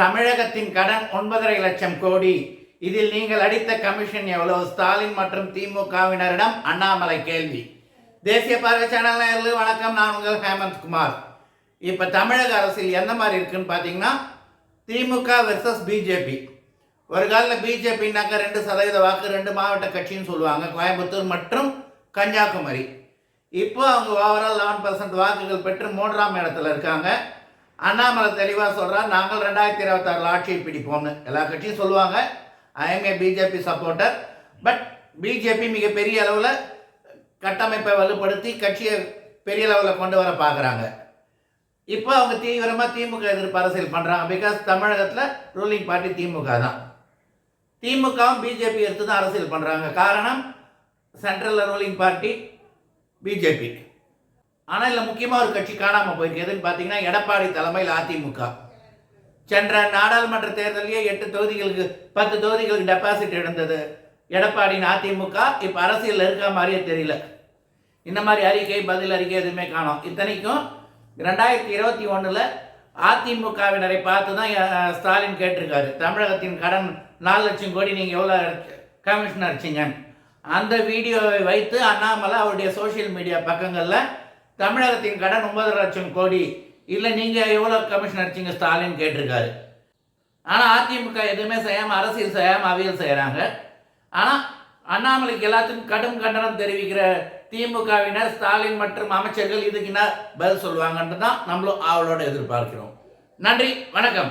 தமிழகத்தின் கடன் ஒன்பதரை லட்சம் கோடி. இதில் நீங்கள் அடித்த கமிஷன் எவ்வளவு? ஸ்டாலின் மற்றும் திமுகவினரிடம் அண்ணாமலை கேள்வி. தேசிய பார்வை சேனல் நேயர்களுக்கு வணக்கம். நான் உங்கள் ஹேமந்த் குமார். இப்போ தமிழக அரசியல் எந்த மாதிரி இருக்குன்னு பார்த்தீங்கன்னா திமுக வெர்சஸ் பிஜேபி ஒரு காலத்தில் பிஜேபின்னாக்க ரெண்டு சதவீத வாக்கு ரெண்டு மாவட்ட கட்சின்னு சொல்லுவாங்க கோயம்புத்தூர் மற்றும் கன்னியாகுமரி. இப்போ அவங்க ஓவரால் லெவன் பர்சன்ட் வாக்குகள் பெற்று மூன்றாம் இடத்துல இருக்காங்க. அண்ணாமலை தெளிவாக சொல்கிறார் நாங்கள் ரெண்டாயிரத்தி இருபத்தாறில் ஆட்சியை பிடிப்போம்னு. எல்லா கட்சியும் சொல்லுவாங்க. IMA BJP supporter but BJP மிகப்பெரிய அளவில் கட்டமைப்பை வலுப்படுத்தி கட்சியை பெரிய லெவலில் கொண்டு வர பார்க்குறாங்க இப்போ அவங்க தீவிரமாக திமுக எதிர்ப்பு அரசியல் பண்ணுறாங்க பிகாஸ் தமிழகத்தில் ரூலிங் பார்ட்டி திமுக தான். திமுகவும் பிஜேபி எடுத்து தான் அரசியல் பண்ணுறாங்க காரணம் சென்ட்ரலில் ரூலிங் பார்ட்டி பிஜேபி ஆனால் இதில் முக்கியமாக ஒரு கட்சி காணாமல் போயிருக்கு. எதுன்னு பார்த்தீங்கன்னா எடப்பாடி தலைமையில் அதிமுக. சென்ற நாடாளுமன்ற தேர்தலையே எட்டு தொகுதிகளுக்கு பத்து தொகுதிகளுக்கு டெபாசிட் இருந்தது எடப்பாடியின் அதிமுக. இப்போ அரசியலில் இருக்க மாதிரியே தெரியல. இந்த மாதிரி அறிக்கை பதில் அறிக்கை எதுவுமே காணோம். இத்தனைக்கும் ரெண்டாயிரத்தி இருபத்தி ஒன்றில் அதிமுகவினரை பார்த்து தான் ஸ்டாலின் கேட்டிருக்காரு. தமிழகத்தின் கடன் நாலு லட்சம் கோடி நீங்கள் எவ்வளோ கமிஷனர் அடிச்சிங்க அந்த வீடியோவை வைத்து அண்ணாமலை அவருடைய சோஷியல் மீடியா பக்கங்களில் தமிழகத்தின் கடன் ஒன்பது லட்சம் கோடி. இல்லை நீங்கள் எவ்வளோ கமிஷன் அடிச்சிங்க? ஸ்டாலின் கேட்டிருக்காரு. ஆனால் அதிமுக எதுவுமே செய்யாமல் அரசியல் செய்யாமல் அவியல் செய்கிறாங்க ஆனால் அண்ணாமலைக்கு எல்லாத்துக்கும் கடும் கண்டனம் தெரிவிக்கிற திமுகவினர் ஸ்டாலின் மற்றும் அமைச்சர்கள் இதுக்கு என்ன பதில் சொல்லுவாங்கன்ட்டு தான் நம்மளும் ஆவலோடு எதிர்பார்க்கிறோம். நன்றி வணக்கம்.